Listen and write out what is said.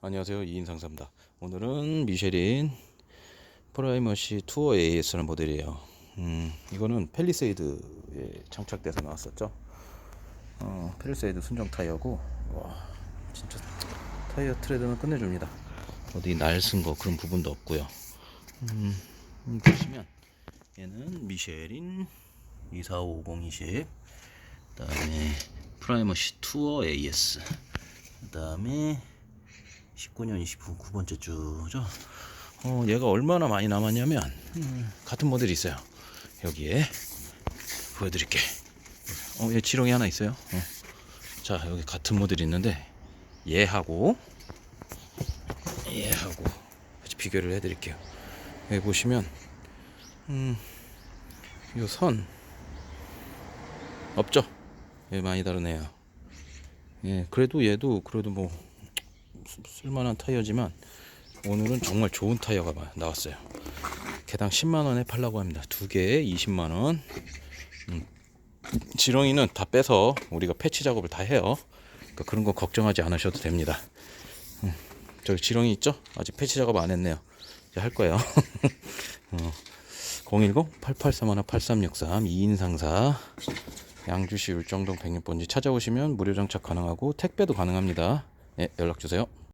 안녕하세요. 이인상사입니다. 오늘은 미쉐린 프라이머시 투어 AS라는 모델이에요. 음, 이거는 펠리세이드에 장착돼서 나왔었죠? 어, 펠리세이드 순정 타이어고 와 진짜 타이어 트레드는 끝내줍니다. 어디 날 쓴 거 그런 부분도 없고요. 음, 음, 보시면 얘는 미쉐린 245020 그 다음에 프라이머시 투어 AS 그 다음에 19년 29 9번째 주죠. 어, 얘가 얼마나 많이 남았냐면 음, 같은 모델이 있어요. 여기에 보여드릴게. 어, 얘 지렁이 하나 있어요. 어. 자, 여기 같은 모델이 있는데 얘하고 얘하고 같이 비교를 해드릴게요. 여기 보시면 음, 요선 없죠? 얘 많이 다르네요. 예, 그래도 얘도 그래도 뭐 쓸만한 타이어지만 오늘은 정말 좋은 타이어가 마- 나왔어요. 개당 10만 원에 팔라고 합니다. 두 개에 20만 원. 음, 지렁이는 다 빼서 우리가 패치 작업을 다 해요. 그러니까 그런 거 걱정하지 않으셔도 됩니다. 음, 저기 지렁이 있죠? 아직 패치 작업 안 했네요. 이제 할 거예요. 어, 010-8831-8363 2인 상사 양주시 율정동 백육번지 찾아오시면 무료 장착 가능하고 택배도 가능합니다. 예, 연락 주세요.